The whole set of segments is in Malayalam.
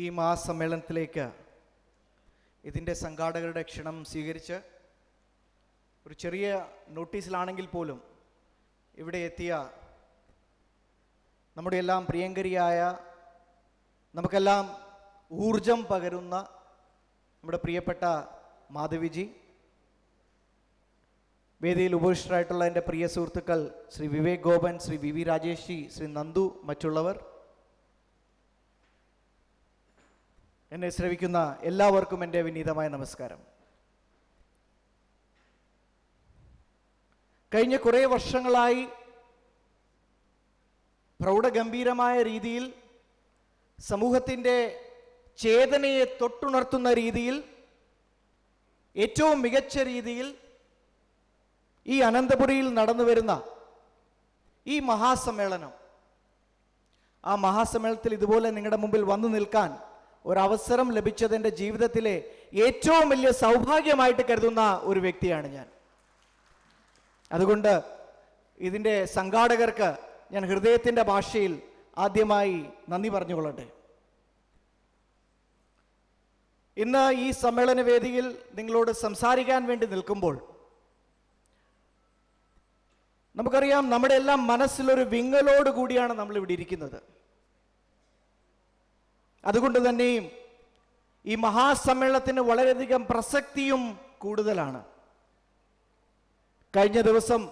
ഈ മഹാസമ്മേളനത്തിലേക്ക് ഇതിന്റെ സംഘാടകരുടെ ക്ഷണം സ്വീകരിച്ച് ഒരു ചെറിയ നോട്ടീസിലാണെങ്കിൽ പോലും ഇവിടെ എത്തിയ നമ്മുടെ എല്ലാം പ്രിയങ്കരിയായ നമുക്കെല്ലാം ഊർജം പകരുന്ന നമ്മുടെ പ്രിയപ്പെട്ട മാധവിജി വേദിയിൽ ഉപവിഷ്ടരായിട്ടുള്ള എന്റെ പ്രിയ സുഹൃത്തുക്കൾ ശ്രീ വിവേക് ഗോപൻ ശ്രീ വി വി രാജേഷി ശ്രീ നന്ദു മറ്റുള്ളവർ. എന്നെ ശ്രവിക്കുന്ന എല്ലാവർക്കും എന്റെ വിനീതമായ നമസ്കാരം. കഴിഞ്ഞ കുറേ വർഷങ്ങളായി പ്രൗഢഗംഭീരമായ രീതിയിൽ സമൂഹത്തിന്റെ ചേതനയെ തൊട്ടുണർത്തുന്ന രീതിയിൽ ഏറ്റവും മികച്ച രീതിയിൽ ഈ അനന്തപുരിയിൽ നടന്നു വരുന്ന ഈ മഹാസമ്മേളനം. ആ മഹാസമ്മേളനത്തിൽ ഇതുപോലെ നിങ്ങളുടെ മുമ്പിൽ വന്നു നിൽക്കാൻ ഒരവസരം ലഭിച്ചത് എന്റെ ജീവിതത്തിലെ ഏറ്റവും വലിയ സൗഭാഗ്യമായിട്ട് കരുതുന്ന ഒരു വ്യക്തിയാണ് ഞാൻ. അതുകൊണ്ട് ഇതിന്റെ സംഘാടകർക്ക് ഞാൻ ഹൃദയത്തിന്റെ ഭാഷയിൽ ആദ്യമായി നന്ദി പറഞ്ഞുകൊള്ളട്ടെ. ഇന്ന് ഈ സമ്മേളന വേദിയിൽ നിങ്ങളോട് സംസാരിക്കാൻ വേണ്ടി നിൽക്കുമ്പോൾ നമുക്കറിയാം നമ്മുടെ എല്ലാം മനസ്സിലൊരു വിങ്ങലോട് കൂടിയാണ് നമ്മൾ ഇവിടെ ഇരിക്കുന്നത്. അതുകൊണ്ട് തന്നെയും ഈ മഹാസമ്മേളനത്തിന് വളരെയധികം പ്രസക്തിയും കൂടുതലാണ്. കഴിഞ്ഞ ദിവസം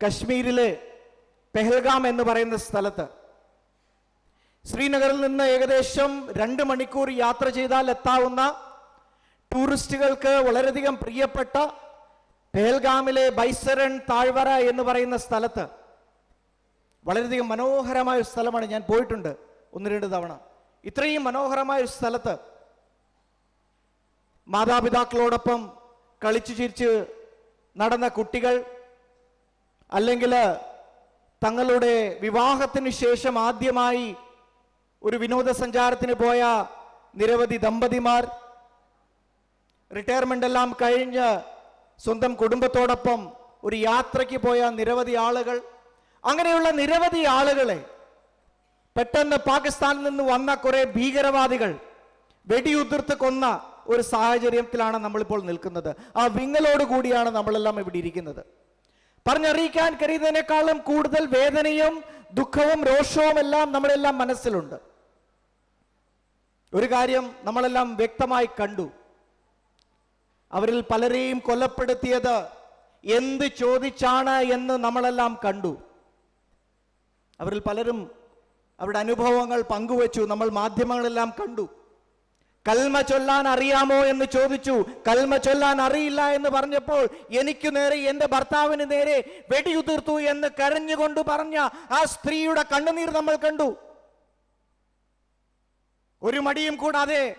കശ്മീരിലെ പെഹൽഗാം എന്ന് പറയുന്ന സ്ഥലത്ത് ശ്രീനഗറിൽ നിന്ന് ഏകദേശം രണ്ട് മണിക്കൂർ യാത്ര ചെയ്താൽ എത്താവുന്ന ടൂറിസ്റ്റുകൾക്ക് വളരെയധികം പ്രിയപ്പെട്ട പെഹൽഗാമിലെ ബൈസരൺ താഴ്വര എന്ന് പറയുന്ന സ്ഥലത്ത് വളരെയധികം മനോഹരമായ സ്ഥലമാണ്. ഞാൻ പോയിട്ടുണ്ട് ഒന്ന് രണ്ട് തവണ. ഇത്രയും മനോഹരമായ ഒരു സ്ഥലത്ത് മാതാപിതാക്കളോടൊപ്പം കളിച്ചു ചിരിച്ച് നടന്ന കുട്ടികൾ അല്ലെങ്കിൽ തങ്ങളുടെ വിവാഹത്തിന് ശേഷം ആദ്യമായി ഒരു വിനോദസഞ്ചാരത്തിന് പോയ നിരവധി ദമ്പതിമാർ റിട്ടയർമെന്റ് എല്ലാം കഴിഞ്ഞ് സ്വന്തം കുടുംബത്തോടൊപ്പം ഒരു യാത്രയ്ക്ക് പോയ നിരവധി ആളുകൾ. അങ്ങനെയുള്ള നിരവധി ആളുകളെ പെട്ടെന്ന് പാകിസ്ഥാനിൽ നിന്ന് വന്ന കുറെ ഭീകരവാദികൾ വെടിയുതിർത്ത് കൊന്ന ഒരു സാഹചര്യത്തിലാണ് നമ്മളിപ്പോൾ നിൽക്കുന്നത്. ആ വിങ്ങലോട് കൂടിയാണ് നമ്മളെല്ലാം ഇവിടെ ഇരിക്കുന്നത്. പറഞ്ഞറിയിക്കാൻ കഴിയുന്നതിനേക്കാളും കൂടുതൽ വേദനയും ദുഃഖവും രോഷവും എല്ലാം നമ്മളെല്ലാം മനസ്സിലുണ്ട്. ഒരു കാര്യം നമ്മളെല്ലാം വ്യക്തമായി കണ്ടു. അവരിൽ പലരെയും കൊലപ്പെടുത്തിയത് എന്ത് ചോദിച്ചാണ് എന്ന് നമ്മളെല്ലാം കണ്ടു. അവരിൽ പലരും അവരുടെ അനുഭവങ്ങൾ പങ്കുവച്ചു നമ്മൾ മാധ്യമങ്ങളെല്ലാം കണ്ടു. കൽമ ചൊല്ലാൻ അറിയാമോ എന്ന് ചോദിച്ചു. കൽമ ചൊല്ലാൻ അറിയില്ല എന്ന് പറഞ്ഞപ്പോൾ എനിക്ക് നേരെ എന്റെ ഭർത്താവിന് നേരെ വെടിയുതിർത്തു എന്ന് കരഞ്ഞുകൊണ്ട് പറഞ്ഞ ആ സ്ത്രീയുടെ കണ്ണുനീർ നമ്മൾ കണ്ടു. ഒരു മടിയും കൂടാതെ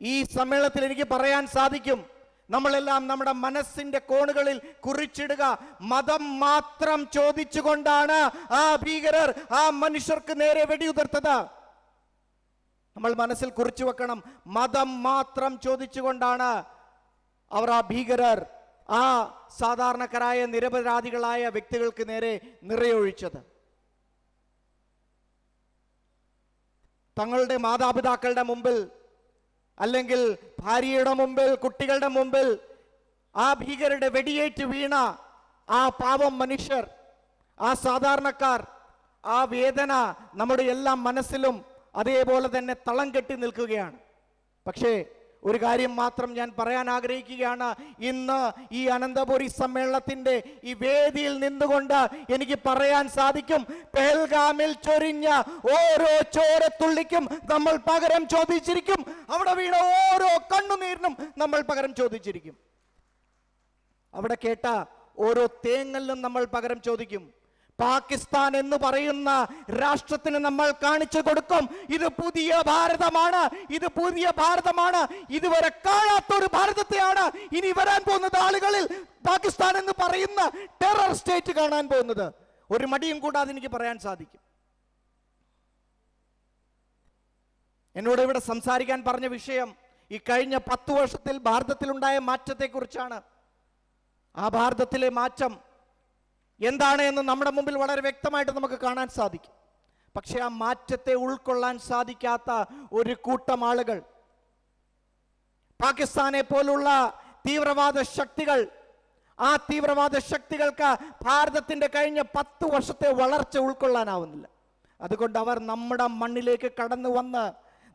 ഈ സമ്മേളനത്തിൽ എനിക്ക് പറയാൻ സാധിക്കും. നമ്മളെല്ലാം നമ്മുടെ മനസ്സിന്റെ കോണുകളിൽ കുറിച്ചിടുക. മതം മാത്രം ചോദിച്ചുകൊണ്ടാണ് ആ ഭീകരർ ആ മനുഷ്യർക്ക് നേരെ വെടിയുതിർത്തത്. നമ്മൾ മനസ്സിൽ കുറിച്ചു വെക്കണം. മതം മാത്രം ചോദിച്ചുകൊണ്ടാണ് അവർ ആ ഭീകരർ ആ സാധാരണക്കാരായ നിരപരാധികളായ വ്യക്തികൾക്ക് നേരെ നിറയൊഴിച്ചത്. തങ്ങളുടെ മാതാപിതാക്കളുടെ മുമ്പിൽ അല്ലെങ്കിൽ ഭാര്യയുടെ മുമ്പിൽ കുട്ടികളുടെ മുമ്പിൽ ആ ഭീകരരുടെ വെടിയേറ്റ് വീണ ആ പാവം മനുഷ്യർ ആ സാധാരണക്കാർ ആ വേദന നമ്മുടെ എല്ലാ മനസ്സിലും അതേപോലെ തന്നെ തളം കെട്ടി നിൽക്കുകയാണ്. പക്ഷേ ഒരു കാര്യം മാത്രം ഞാൻ പറയാൻ ആഗ്രഹിക്കുകയാണ്. ഇന്ന് ഈ അനന്തപുരി സമ്മേളനത്തിന്റെ ഈ വേദിയിൽ നിന്നുകൊണ്ട് എനിക്ക് പറയാൻ സാധിക്കും. പെഹൽഗാമിൽ ചൊരിഞ്ഞ ഓരോ ചോരത്തുള്ളിക്കും നമ്മൾ പകരം ചോദിച്ചിരിക്കും. അവിടെ വീണ ഓരോ കണ്ണുനീരിനും നമ്മൾ പകരം ചോദിച്ചിരിക്കും. അവിടെ കേട്ട ഓരോ തേങ്ങലിനും നമ്മൾ പകരം ചോദിക്കും. പാകിസ്ഥാൻ എന്ന് പറയുന്ന രാഷ്ട്രത്തിന് നമ്മൾ കാണിച്ചു കൊടുക്കും. ഇത് പുതിയ ഭാരതമാണ്. ഇത് പുതിയ ഭാരതമാണ്. ഇതുവരെ കാണാത്ത ഒരു ഭാരതത്തെയാണ് ഇനി വരാൻ പോകുന്നത് ആളുകളിൽ. പാകിസ്ഥാൻ എന്ന് പറയുന്ന ടെറർ സ്റ്റേറ്റ് കാണാൻ പോകുന്നത്. ഒരു മടിയും കൂടാതെ എനിക്ക് പറയാൻ സാധിക്കും. എന്നോട് ഇവിടെ സംസാരിക്കാൻ പറഞ്ഞ വിഷയം ഈ കഴിഞ്ഞ പത്തു വർഷത്തിൽ ഭാരതത്തിലുണ്ടായ മാറ്റത്തെക്കുറിച്ചാണ്. ആ ഭാരതത്തിലെ മാറ്റം എന്താണ് എന്ന് നമ്മുടെ മുമ്പിൽ വളരെ വ്യക്തമായിട്ട് നമുക്ക് കാണാൻ സാധിക്കും. പക്ഷെ ആ മാറ്റത്തെ ഉൾക്കൊള്ളാൻ സാധിക്കാത്ത ഒരു കൂട്ടം ആളുകൾ പാകിസ്ഥാനെ പോലുള്ള തീവ്രവാദ ശക്തികൾ ആ തീവ്രവാദ ശക്തികൾക്ക് ഭാരതത്തിന്റെ കഴിഞ്ഞ പത്ത് വർഷത്തെ വളർച്ച ഉൾക്കൊള്ളാനാവുന്നില്ല. അതുകൊണ്ട് അവർ നമ്മുടെ മണ്ണിലേക്ക് കടന്നു വന്ന്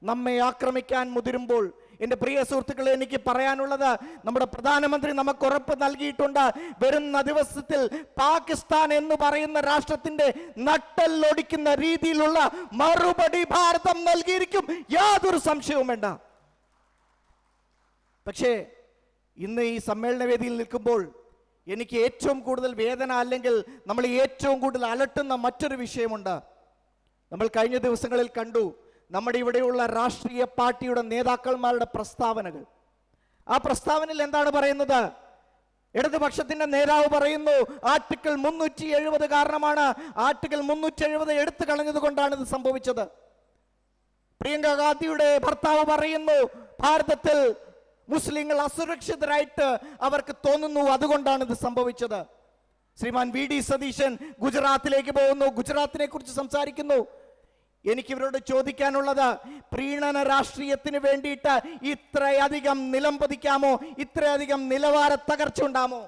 നമ്മെ ആക്രമിക്കാൻ മുതിരുമ്പോൾ എന്റെ പ്രിയ സുഹൃത്തുക്കളെ എനിക്ക് പറയാനുള്ളത് നമ്മുടെ പ്രധാനമന്ത്രി നമുക്ക് ഉറപ്പ് നൽകിയിട്ടുണ്ട്. വരുന്ന ദിവസത്തിൽ പാകിസ്ഥാൻ എന്ന് പറയുന്ന രാഷ്ട്രത്തിന്റെ നട്ടല്ലൊടിക്കുന്ന രീതിയിലുള്ള മറുപടി ഭാരതം നൽകിയിരിക്കും. യാതൊരു സംശയവും വേണ്ട. പക്ഷേ ഇന്ന് ഈ സമ്മേളന വേദിയിൽ നിൽക്കുമ്പോൾ എനിക്ക് ഏറ്റവും കൂടുതൽ വേദന അല്ലെങ്കിൽ നമ്മൾ ഏറ്റവും കൂടുതൽ അലട്ടുന്ന മറ്റൊരു വിഷയമുണ്ട്. നമ്മൾ കഴിഞ്ഞ ദിവസങ്ങളിൽ കണ്ടു നമ്മുടെ ഇവിടെയുള്ള രാഷ്ട്രീയ പാർട്ടിയുടെ നേതാക്കന്മാരുടെ പ്രസ്താവനകൾ. ആ പ്രസ്താവനയിൽ എന്താണ് പറയുന്നത്? ഇടതുപക്ഷത്തിന്റെ നേതാവ് പറയുന്നു ആർട്ടിക്കിൾ മുന്നൂറ്റി എഴുപത് കാരണമാണ്. ആർട്ടിക്കിൾ മുന്നൂറ്റി എഴുപത് എടുത്തു കളഞ്ഞത് കൊണ്ടാണ് ഇത് സംഭവിച്ചത്. പ്രിയങ്ക ഗാന്ധിയുടെ ഭർത്താവ് പറയുന്നു ഭാരതത്തിൽ മുസ്ലിങ്ങൾ അസുരക്ഷിതരായിട്ട് അവർക്ക് തോന്നുന്നു അതുകൊണ്ടാണ് ഇത് സംഭവിച്ചത്. ശ്രീമാൻ വി ഡി സതീശൻ ഗുജറാത്തിലേക്ക് പോകുന്നു ഗുജറാത്തിനെ കുറിച്ച് സംസാരിക്കുന്നു. എനിക്ക് ഇവരോട് ചോദിക്കാനുള്ളത് പ്രീണന രാഷ്ട്രീയത്തിന് വേണ്ടിയിട്ട് ഇത്രയധികം നിലംപതിക്കാമോ ഇത്രയധികം നിലവാര തകർച്ച ഉണ്ടാമോ?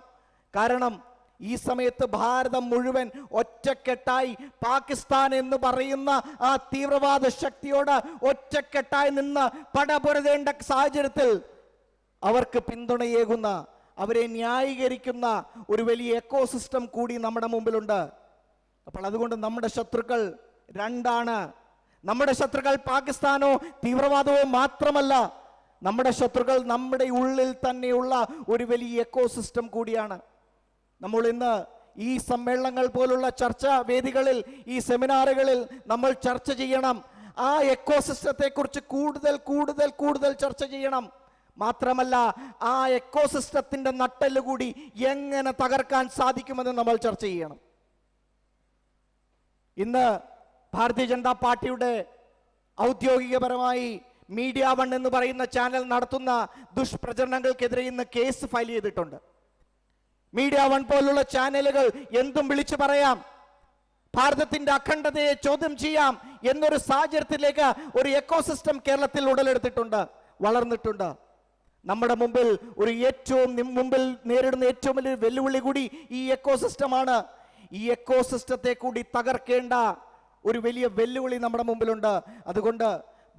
കാരണം ഈ സമയത്ത് ഭാരതം മുഴുവൻ ഒറ്റക്കെട്ടായി പാകിസ്ഥാൻ എന്ന് പറയുന്ന ആ തീവ്രവാദ ശക്തിയോട് ഒറ്റക്കെട്ടായി നിന്ന് പടപൊരുതേണ്ട സാഹചര്യത്തിൽ അവർക്ക് പിന്തുണയേകുന്ന അവരെ ന്യായീകരിക്കുന്ന ഒരു വലിയ എക്കോസിസ്റ്റം കൂടി നമ്മുടെ മുമ്പിലുണ്ട്. അപ്പോൾ അതുകൊണ്ട് നമ്മുടെ ശത്രുക്കൾ രണ്ടാണ്. നമ്മുടെ ശത്രുക്കൾ പാകിസ്ഥാനോ തീവ്രവാദമോ മാത്രമല്ല നമ്മുടെ ശത്രുക്കൾ നമ്മുടെ ഉള്ളിൽ തന്നെയുള്ള ഒരു വലിയ എക്കോസിസ്റ്റം കൂടിയാണ്. നമ്മൾ ഇന്ന് ഈ സമ്മേളനങ്ങൾ പോലുള്ള ചർച്ചാ വേദികളിൽ ഈ സെമിനാറുകളിൽ നമ്മൾ ചർച്ച ചെയ്യണം. ആ എക്കോസിസ്റ്റത്തെ കുറിച്ച് കൂടുതൽ കൂടുതൽ കൂടുതൽ ചർച്ച ചെയ്യണം. മാത്രമല്ല ആ എക്കോസിസ്റ്റത്തിന്റെ നട്ടെല്ല് കൂടി എങ്ങനെ തകർക്കാൻ സാധിക്കുമെന്ന് നമ്മൾ ചർച്ച ചെയ്യണം. ഇന്ന് ഭാരതീയ ജനതാ പാർട്ടിയുടെ ഔദ്യോഗികപരമായി മീഡിയ വൺ എന്ന് പറയുന്ന ചാനൽ നടത്തുന്ന ദുഷ്പ്രചരണങ്ങൾക്കെതിരെ ഇന്ന് കേസ് ഫയൽ ചെയ്തിട്ടുണ്ട്. മീഡിയ വൺ പോലുള്ള ചാനലുകൾ എന്തും വിളിച്ചു പറയാം. ഭാരതത്തിന്റെ അഖണ്ഡതയെ ചോദ്യം ചെയ്യാം എന്നൊരു സാഹചര്യത്തിലേക്ക് ഒരു എക്കോസിസ്റ്റം കേരളത്തിൽ ഉടലെടുത്തിട്ടുണ്ട് വളർന്നിട്ടുണ്ട്. നമ്മുടെ മുമ്പിൽ ഒരു ഏറ്റവും മുമ്പിൽ നേരിടുന്ന ഏറ്റവും വലിയ വെല്ലുവിളി കൂടി ഈ എക്കോസിസ്റ്റമാണ് ഈ എക്കോസിസ്റ്റത്തെ കൂടി തകർക്കേണ്ട ഒരു വലിയ വെല്ലുവിളി നമ്മുടെ മുമ്പിലുണ്ട്. അതുകൊണ്ട്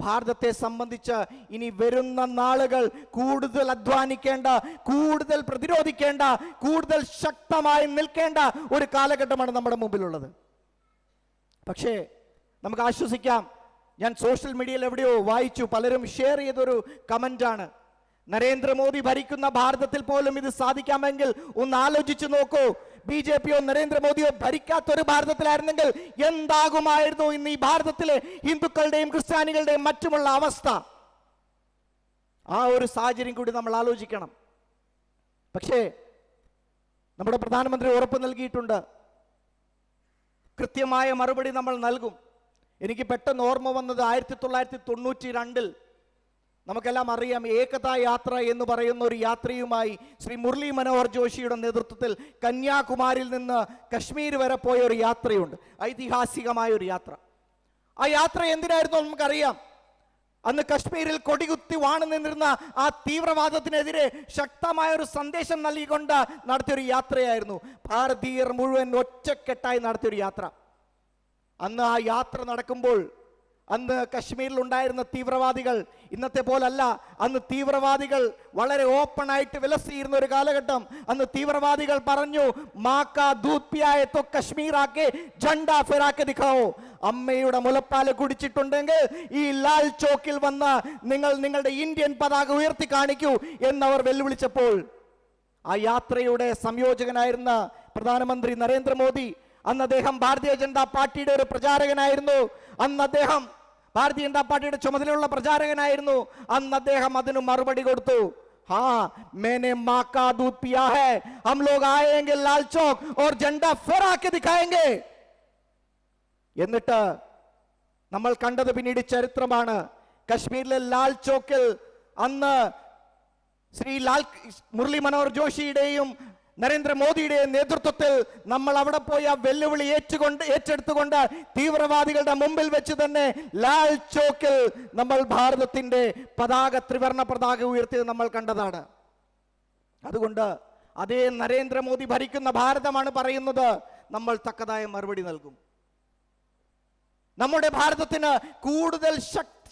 ഭാരതത്തെ സംബന്ധിച്ച് ഇനി വരുന്ന നാളുകൾ കൂടുതൽ അധ്വാനിക്കേണ്ട കൂടുതൽ പ്രതിരോധിക്കേണ്ട കൂടുതൽ ശക്തമായി നിൽക്കേണ്ട ഒരു കാലഘട്ടമാണ് നമ്മുടെ മുമ്പിലുള്ളത്. പക്ഷേ നമുക്ക് ആശ്വസിക്കാം. ഞാൻ സോഷ്യൽ മീഡിയയിൽ എവിടെയോ വായിച്ചു പലരും ഷെയർ ചെയ്തൊരു കമന്റാണ് നരേന്ദ്രമോദി ഭരിക്കുന്ന ഭാരതത്തിൽ പോലും ഇത് സാധിക്കാമെങ്കിൽ ഒന്ന് ആലോചിച്ചു നോക്കൂ. ബി ജെ പിയോ നരേന്ദ്രമോദിയോ ഭരിക്കാത്ത ഒരു ഭാരതത്തിലായിരുന്നെങ്കിൽ എന്താകുമായിരുന്നു ഇന്ന് ഈ ഭാരതത്തിലെ ഹിന്ദുക്കളുടെയും ക്രിസ്ത്യാനികളുടെയും മറ്റുമുള്ള അവസ്ഥ? ആ ഒരു സാഹചര്യം കൂടി നമ്മൾ ആലോചിക്കണം. പക്ഷേ നമ്മുടെ പ്രധാനമന്ത്രി ഉറപ്പ് നൽകിയിട്ടുണ്ട്. കൃത്യമായ മറുപടി നമ്മൾ നൽകും. എനിക്ക് പെട്ടെന്ന് ഓർമ്മ വന്നത് ആയിരത്തി തൊള്ളായിരത്തി തൊണ്ണൂറ്റി രണ്ടിൽ നമുക്കെല്ലാം അറിയാം ഏകതാ യാത്ര എന്ന് പറയുന്ന ഒരു യാത്രയുമായി ശ്രീ മുരളി മനോഹർ ജോഷിയുടെ നേതൃത്വത്തിൽ കന്യാകുമാരിയിൽ നിന്ന് കശ്മീർ വരെ പോയ ഒരു യാത്രയുണ്ട്. ഐതിഹാസികമായ ഒരു യാത്ര. ആ യാത്ര എന്തിനായിരുന്നു നമുക്കറിയാം. അന്ന് കശ്മീരിൽ കൊടികുത്തി വാണു നിന്നിരുന്ന ആ തീവ്രവാദത്തിനെതിരെ ശക്തമായ ഒരു സന്ദേശം നൽകിക്കൊണ്ട് നടത്തിയൊരു യാത്രയായിരുന്നു. ഭാരതീയർ മുഴുവൻ ഒറ്റക്കെട്ടായി നടത്തിയൊരു യാത്ര. അന്ന് ആ യാത്ര നടക്കുമ്പോൾ അന്ന് കശ്മീരിൽ ഉണ്ടായിരുന്ന തീവ്രവാദികൾ ഇന്നത്തെ പോലല്ല. അന്ന് തീവ്രവാദികൾ വളരെ ഓപ്പൺ ആയിട്ട് വിലസിയിരുന്ന ഒരു കാലഘട്ടം. അന്ന് തീവ്രവാദികൾ പറഞ്ഞു മാക്ക ദൂത് തൊ തോ കശ്മീരാക്കെ ജണ്ട ഫിറാക്കെ ദിഖാവോ. അമ്മയുടെ മുലപ്പാൽ കുടിച്ചിട്ടുണ്ടെങ്കിൽ ഈ ലാൽ ചോക്കിൽ വന്ന് നിങ്ങൾ നിങ്ങളുടെ ഇന്ത്യൻ പതാക ഉയർത്തി കാണിക്കൂ എന്നവർ വെല്ലുവിളിച്ചപ്പോൾ ആ യാത്രയുടെ സംയോജകനായിരുന്ന പ്രധാനമന്ത്രി നരേന്ദ്രമോദി അന്ന് അദ്ദേഹം ഭാരതീയ ജനതാ പാർട്ടിയുടെ ഒരു പ്രചാരകനായിരുന്നു. അന്ന് അദ്ദേഹം ഭാരതീയ ജനതാ പാർട്ടിയുടെ ചുമതലയുള്ള പ്രചാരകനായിരുന്നു അന്ന് അദ്ദേഹം അതിന് മറുപടി കൊടുത്തു ഹാ मैंने माँ का दूध पिया है हम लोग आएंगे लाल चौक और झंडा फहरा के दिखाएंगे എന്നിട്ട് നമ്മൾ കണ്ടത് പിന്നീട് ചരിത്രമാണ് കശ്മീരിലെ ലാൽ ചോക്കിൽ അന്ന് ശ്രീ ലാൽ മുരളി മനോഹർ ജോഷിയുടെയും നരേന്ദ്രമോദിയുടെ നേതൃത്വത്തിൽ നമ്മൾ അവിടെ പോയി ആ വെല്ലുവിളി ഏറ്റുകൊണ്ട് ഏറ്റെടുത്തുകൊണ്ട് തീവ്രവാദികളുടെ മുമ്പിൽ വെച്ച് തന്നെ ലാൽ ചോക്കിൽ നമ്മൾ ഭാരതത്തിന്റെ പതാക ത്രിവർണ പതാക ഉയർത്തിയത് നമ്മൾ കണ്ടതാണ്. അതുകൊണ്ട് അതേ നരേന്ദ്രമോദി ഭരിക്കുന്ന ഭാരതമാണ് പറയുന്നത് നമ്മൾ തക്കതായ മറുപടി നൽകും. നമ്മുടെ ഭാരതത്തിന് കൂടുതൽ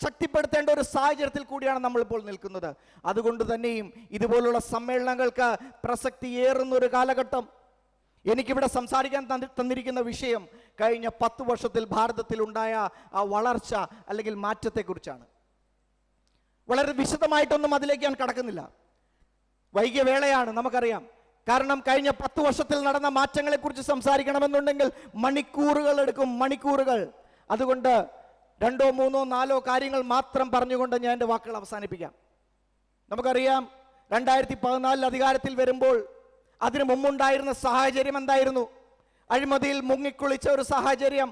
ശക്തിപ്പെടുത്തേണ്ട ഒരു സാഹചര്യത്തിൽ കൂടിയാണ് നമ്മൾ ഇപ്പോൾ നിൽക്കുന്നത്. അതുകൊണ്ട് തന്നെയും ഇതുപോലുള്ള സമ്മേളനങ്ങൾക്ക് പ്രസക്തി പ്രസക്തിയേറുന്ന ഒരു കാലഘട്ടം. എനിക്കിവിടെ സംസാരിക്കാൻ തന്നിരിക്കുന്ന വിഷയം കഴിഞ്ഞ പത്ത് വർഷത്തിൽ ഭാരതത്തിൽ ഉണ്ടായ ആ വളർച്ച അല്ലെങ്കിൽ മാറ്റത്തെക്കുറിച്ചാണ്. വളരെ വിശദമായിട്ടൊന്നും അതിലേക്ക് ഞാൻ കടക്കുന്നില്ല. വൈകിയ വേളയാണ് നമുക്കറിയാം. കാരണം കഴിഞ്ഞ പത്ത് വർഷത്തിൽ നടന്ന മാറ്റങ്ങളെക്കുറിച്ച് സംസാരിക്കണമെന്നുണ്ടെങ്കിൽ മണിക്കൂറുകൾ എടുക്കും മണിക്കൂറുകൾ. അതുകൊണ്ട് രണ്ടോ മൂന്നോ നാലോ കാര്യങ്ങൾ മാത്രം പറഞ്ഞുകൊണ്ട് ഞാൻ എന്റെ വാക്കുകൾ അവസാനിപ്പിക്കാം. നമുക്കറിയാം രണ്ടായിരത്തി പതിനാലിൽ അധികാരത്തിൽ വരുമ്പോൾ അതിനു മുമ്പുണ്ടായിരുന്ന സാഹചര്യം എന്തായിരുന്നു? അഴിമതിയിൽ മുങ്ങിക്കുളിച്ച ഒരു സാഹചര്യം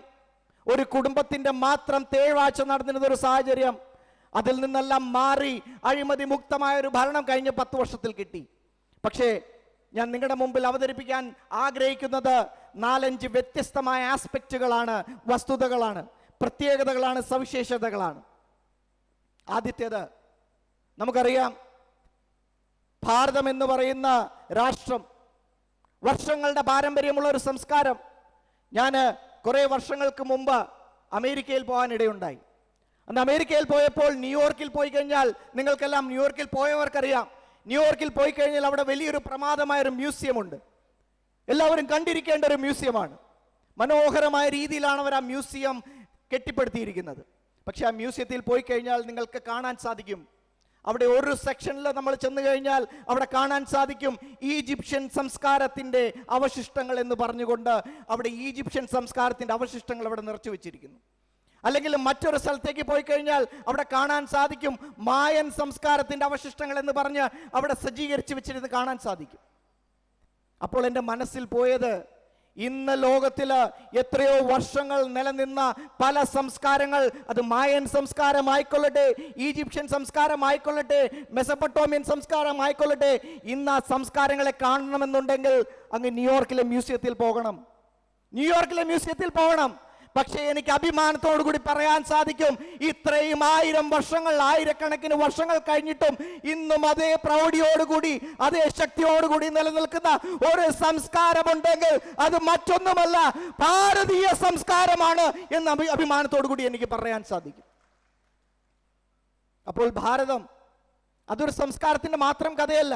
ഒരു കുടുംബത്തിന്റെ മാത്രം തേഴ്വാഴ്ച നടന്നിരുന്ന ഒരു സാഹചര്യം അതിൽ നിന്നെല്ലാം മാറി അഴിമതി മുക്തമായ ഒരു ഭരണം കഴിഞ്ഞ പത്ത് വർഷത്തിൽ കിട്ടി. പക്ഷേ ഞാൻ നിങ്ങളുടെ മുമ്പിൽ അവതരിപ്പിക്കാൻ ആഗ്രഹിക്കുന്നത് നാലഞ്ച് വ്യത്യസ്തമായ ആസ്പെക്റ്റുകളാണ് വസ്തുതകളാണ് പ്രത്യേകതകളാണ് സവിശേഷതകളാണ്. ആദ്യത്തേത് നമുക്കറിയാം ഭാരതം എന്ന് പറയുന്ന രാഷ്ട്രം വർഷങ്ങളുടെ പാരമ്പര്യമുള്ള ഒരു സംസ്കാരം. ഞാൻ കുറേ വർഷങ്ങൾക്ക് മുമ്പ് അമേരിക്കയിൽ പോകാനിടയുണ്ടായി. അന്ന് അമേരിക്കയിൽ പോയപ്പോൾ ന്യൂയോർക്കിൽ പോയി കഴിഞ്ഞാൽ നിങ്ങൾക്കെല്ലാം ന്യൂയോർക്കിൽ പോയവർക്കറിയാം. ന്യൂയോർക്കിൽ പോയി കഴിഞ്ഞാൽ അവിടെ വലിയൊരു പ്രമാദമായ ഒരു മ്യൂസിയം ഉണ്ട് എല്ലാവരും കണ്ടിരിക്കേണ്ട ഒരു മ്യൂസിയമാണ്. മനോഹരമായ രീതിയിലാണ് അവർ ആ മ്യൂസിയം കെട്ടിപ്പടുത്തിയിരിക്കുന്നത്. പക്ഷെ ആ മ്യൂസിയത്തിൽ പോയി കഴിഞ്ഞാൽ നിങ്ങൾക്ക് കാണാൻ സാധിക്കും. അവിടെ ഒരു സെക്ഷനിൽ നമ്മൾ ചെന്ന് കഴിഞ്ഞാൽ അവിടെ കാണാൻ സാധിക്കും ഈജിപ്ഷ്യൻ സംസ്കാരത്തിന്റെ അവശിഷ്ടങ്ങൾ എന്ന് പറഞ്ഞുകൊണ്ട് അവിടെ ഈജിപ്ഷ്യൻ സംസ്കാരത്തിന്റെ അവശിഷ്ടങ്ങൾ അവിടെ നിറച്ചു വെച്ചിരിക്കുന്നു. അല്ലെങ്കിൽ മറ്റൊരു സ്ഥലത്തേക്ക് പോയി കഴിഞ്ഞാൽ അവിടെ കാണാൻ സാധിക്കും മായൻ സംസ്കാരത്തിന്റെ അവശിഷ്ടങ്ങൾ എന്ന് പറഞ്ഞ് അവിടെ സജ്ജീകരിച്ച് വെച്ചിരുന്ന് കാണാൻ സാധിക്കും. അപ്പോൾ എന്റെ മനസ്സിൽ പോയത് ഇന്ന് ലോകത്തിൽ എത്രയോ വർഷങ്ങൾ നിലനിന്ന പല സംസ്കാരങ്ങൾ. അത് മായൻ സംസ്കാരം സംസ്കാരമായിക്കൊള്ളട്ടെ ഈജിപ്ഷ്യൻ സംസ്കാരം സംസ്കാരമായിക്കൊള്ളട്ടെ മെസപ്പട്ടോമിയൻ സംസ്കാരമായിക്കൊള്ളട്ടെ. ഇന്ന് ആ സംസ്കാരങ്ങളെ കാണണമെന്നുണ്ടെങ്കിൽ അങ്ങ് ന്യൂയോർക്കിലെ മ്യൂസിയത്തിൽ പോകണം. ന്യൂയോർക്കിലെ മ്യൂസിയത്തിൽ പോകണം. പക്ഷേ എനിക്ക് അഭിമാനത്തോടു കൂടി പറയാൻ സാധിക്കും ഇത്രയും ആയിരം വർഷങ്ങൾ ആയിരക്കണക്കിന് വർഷങ്ങൾ കഴിഞ്ഞിട്ടും ഇന്നും അതേ പ്രൗഢിയോടുകൂടി അതേ ശക്തിയോടുകൂടി നിലനിൽക്കുന്ന ഒരു സംസ്കാരമുണ്ടെങ്കിൽ അത് മറ്റൊന്നുമല്ല ഭാരതീയ സംസ്കാരമാണ് എന്ന് അഭി അഭിമാനത്തോടു കൂടി എനിക്ക് പറയാൻ സാധിക്കും. അപ്പോൾ ഭാരതം അതൊരു സംസ്കാരത്തിന്റെ മാത്രം കഥയല്ല.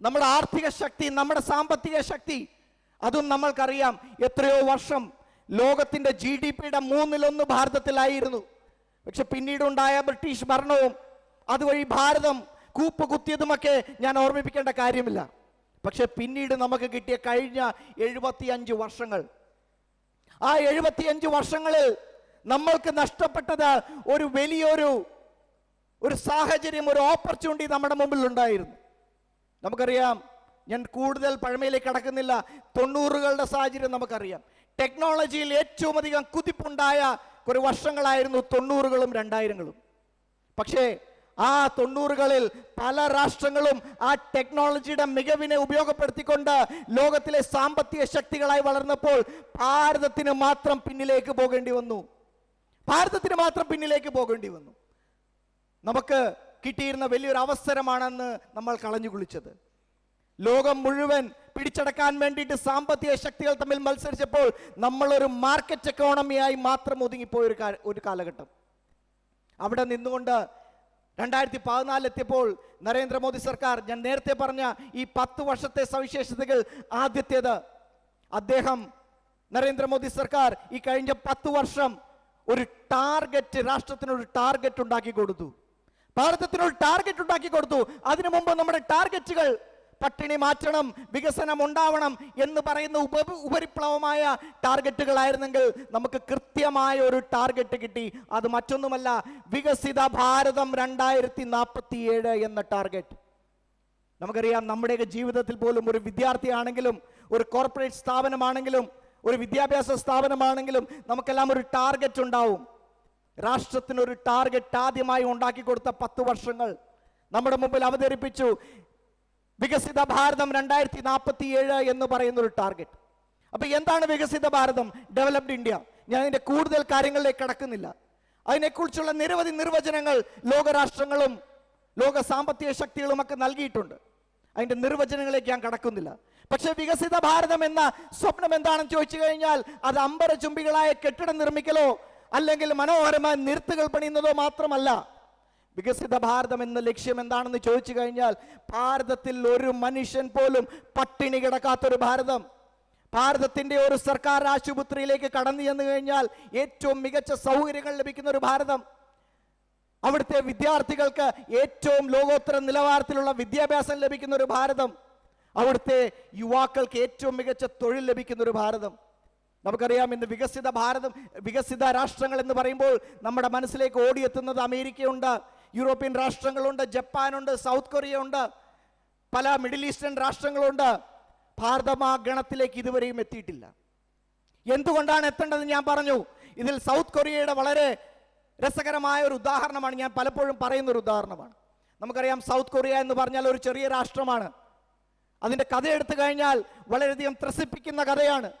നമ്മുടെ ആർത്ഥിക ശക്തി നമ്മുടെ സാമ്പത്തിക ശക്തി അതും നമ്മൾക്കറിയാം. എത്രയോ വർഷം ലോകത്തിന്റെ ജി ഡി പിയുടെ മൂന്നിലൊന്ന് ഭാരതത്തിലായിരുന്നു. പക്ഷെ പിന്നീടുണ്ടായ ബ്രിട്ടീഷ് ഭരണവും അതുവഴി ഭാരതം കൂപ്പ് കുത്തിയതുമൊക്കെ ഞാൻ ഓർമ്മിപ്പിക്കേണ്ട കാര്യമില്ല. പക്ഷെ പിന്നീട് നമുക്ക് കിട്ടിയ കഴിഞ്ഞ എഴുപത്തിയഞ്ച് വർഷങ്ങൾ. ആ എഴുപത്തിയഞ്ച് വർഷങ്ങളിൽ നമ്മൾക്ക് നഷ്ടപ്പെട്ടത് ഒരു വലിയൊരു ഒരു സാഹചര്യം ഒരു ഓപ്പർച്യൂണിറ്റി നമ്മുടെ മുമ്പിൽ ഉണ്ടായിരുന്നു. നമുക്കറിയാം ഞാൻ കൂടുതൽ പഴമയിലേക്ക് കടക്കുന്നില്ല തൊണ്ണൂറുകളുടെ സാഹചര്യം നമുക്കറിയാം. ടെക്നോളജിയിൽ ഏറ്റവും അധികം കുതിപ്പുണ്ടായ കുറേ വർഷങ്ങളായിരുന്നു തൊണ്ണൂറുകളും രണ്ടായിരങ്ങളും. പക്ഷേ ആ തൊണ്ണൂറുകളിൽ പല രാഷ്ട്രങ്ങളും ആ ടെക്നോളജിയുടെ മികവിനെ ഉപയോഗപ്പെടുത്തിക്കൊണ്ട് ലോകത്തിലെ സാമ്പത്തിക ശക്തികളായി വളർന്നപ്പോൾ ഭാരതത്തിന് മാത്രം പിന്നിലേക്ക് പോകേണ്ടി വന്നു. ഭാരതത്തിന് മാത്രം പിന്നിലേക്ക് പോകേണ്ടി വന്നു. നമുക്ക് കിട്ടിയിരുന്ന വലിയൊരു അവസരമാണെന്ന് നമ്മൾ കളഞ്ഞു കുളിച്ചത്. ലോകം മുഴുവൻ പിടിച്ചടക്കാൻ വേണ്ടിയിട്ട് സാമ്പത്തിക ശക്തികൾ തമ്മിൽ മത്സരിച്ചപ്പോൾ നമ്മളൊരു മാർക്കറ്റ് എക്കോണമിയായി മാത്രം ഒതുങ്ങിപ്പോയ ഒരു ഒരു കാലഘട്ടം. അവിടെ നിന്നുകൊണ്ട് രണ്ടായിരത്തി പതിനാലിലെത്തിയപ്പോൾ നരേന്ദ്രമോദി സർക്കാർ ഞാൻ നേരത്തെ പറഞ്ഞ ഈ പത്ത് വർഷത്തെ സവിശേഷതകൾ ആദ്യത്തേത്. അദ്ദേഹം നരേന്ദ്രമോദി സർക്കാർ ഈ കഴിഞ്ഞ പത്ത് വർഷം ഒരു ടാർഗറ്റ് രാഷ്ട്രത്തിനൊരു ടാർഗറ്റ് ഉണ്ടാക്കി കൊടുത്തു. ഭാരതത്തിനൊരു ടാർഗറ്റ് ഉണ്ടാക്കി കൊടുത്തു. അതിനു മുമ്പ് നമ്മുടെ ടാർഗറ്റുകൾ പട്ടിണി മാറ്റണം വികസനം ഉണ്ടാവണം എന്ന് പറയുന്ന ഉപ ഉപരിപ്ലവമായ ടാർഗറ്റുകളായിരുന്നെങ്കിൽ നമുക്ക് കൃത്യമായ ഒരു ടാർഗറ്റ് കിട്ടി. അത് മറ്റൊന്നുമല്ല വികസിത ഭാരതം രണ്ടായിരത്തി നാൽപ്പത്തി ഏഴ് എന്ന ടാർഗറ്റ്. നമുക്കറിയാം നമ്മുടെയൊക്കെ ജീവിതത്തിൽ പോലും ഒരു വിദ്യാർത്ഥിയാണെങ്കിലും ഒരു കോർപ്പറേറ്റ് സ്ഥാപനമാണെങ്കിലും ഒരു വിദ്യാഭ്യാസ സ്ഥാപനമാണെങ്കിലും നമുക്കെല്ലാം ഒരു ടാർഗറ്റ് ഉണ്ടാവും. രാഷ്ട്രത്തിനൊരു ടാർഗറ്റ് ആദ്യമായി ഉണ്ടാക്കി കൊടുത്ത പത്ത് വർഷങ്ങൾ നമ്മുടെ മുമ്പിൽ അവതരിപ്പിച്ചു. വികസിത ഭാരതം രണ്ടായിരത്തി നാൽപ്പത്തി ഏഴ് എന്ന് പറയുന്ന ഒരു ടാർഗറ്റ് അപ്പൊ എന്താണ് വികസിത ഭാരതം? ഡെവലപ്ഡ് ഇന്ത്യ ഞാൻ അതിന്റെ കൂടുതൽ കാര്യങ്ങളിലേക്ക് കടക്കുന്നില്ല. അതിനെക്കുറിച്ചുള്ള നിരവധി നിർവചനങ്ങൾ ലോകരാഷ്ട്രങ്ങളും ലോക സാമ്പത്തിക ശക്തികളും ഒക്കെ നൽകിയിട്ടുണ്ട്. അതിന്റെ നിർവചനങ്ങളിലേക്ക് ഞാൻ കടക്കുന്നില്ല. പക്ഷേ വികസിത ഭാരതം എന്ന സ്വപ്നം എന്താണെന്ന് ചോദിച്ചു കഴിഞ്ഞാൽ അത് അമ്പര അമ്പരചുംബികളായ കെട്ടിടം നിർമ്മിക്കലോ അല്ലെങ്കിൽ മനോഹരമായ നിർത്തുകൾ പണിയുന്നതോ മാത്രമല്ല. വികസിത ഭാരതം എന്ന ലക്ഷ്യം എന്താണെന്ന് ചോദിച്ചു കഴിഞ്ഞാൽ ഭാരതത്തിൽ ഒരു മനുഷ്യൻ പോലും പട്ടിണി കിടക്കാത്തൊരു ഭാരതം. ഭാരതത്തിന്റെ ഒരു സർക്കാർ ആശുപത്രിയിലേക്ക് കടന്നു ചെന്ന് കഴിഞ്ഞാൽ ഏറ്റവും മികച്ച സൗകര്യങ്ങൾ ലഭിക്കുന്ന ഒരു ഭാരതം. അവിടുത്തെ വിദ്യാർത്ഥികൾക്ക് ഏറ്റവും ലോകോത്തര നിലവാരത്തിലുള്ള വിദ്യാഭ്യാസം ലഭിക്കുന്ന ഒരു ഭാരതം. അവിടുത്തെ യുവാക്കൾക്ക് ഏറ്റവും മികച്ച തൊഴിൽ ലഭിക്കുന്ന ഒരു ഭാരതം. നമുക്കറിയാം ഇന്ന് വികസിത ഭാരതം വികസിത രാഷ്ട്രങ്ങൾ എന്ന് പറയുമ്പോൾ നമ്മുടെ മനസ്സിലേക്ക് ഓടിയെത്തുന്നത് അമേരിക്കയുണ്ട്. യൂറോപ്യൻ രാഷ്ട്രങ്ങളുണ്ട് ജപ്പാനുണ്ട് സൗത്ത് കൊറിയ ഉണ്ട് പല മിഡിൽ ഈസ്റ്റേൺ രാഷ്ട്രങ്ങളുണ്ട്. ഭാരതം ആ ഗണത്തിലേക്ക് ഇതുവരെയും എത്തിയിട്ടില്ല. എന്തുകൊണ്ടാണ് എത്തേണ്ടത് ഞാൻ പറഞ്ഞു. ഇതിൽ സൗത്ത് കൊറിയയുടെ വളരെ രസകരമായ ഒരു ഉദാഹരണമാണ്. ഞാൻ പലപ്പോഴും പറയുന്ന ഒരു ഉദാഹരണമാണ്. നമുക്കറിയാം സൗത്ത് കൊറിയ എന്ന് പറഞ്ഞാൽ ഒരു ചെറിയ രാഷ്ട്രമാണ്. അതിന്റെ കഥ എടുത്തു കഴിഞ്ഞാൽ വളരെയധികം ത്രസിപ്പിക്കുന്ന കഥയാണ്.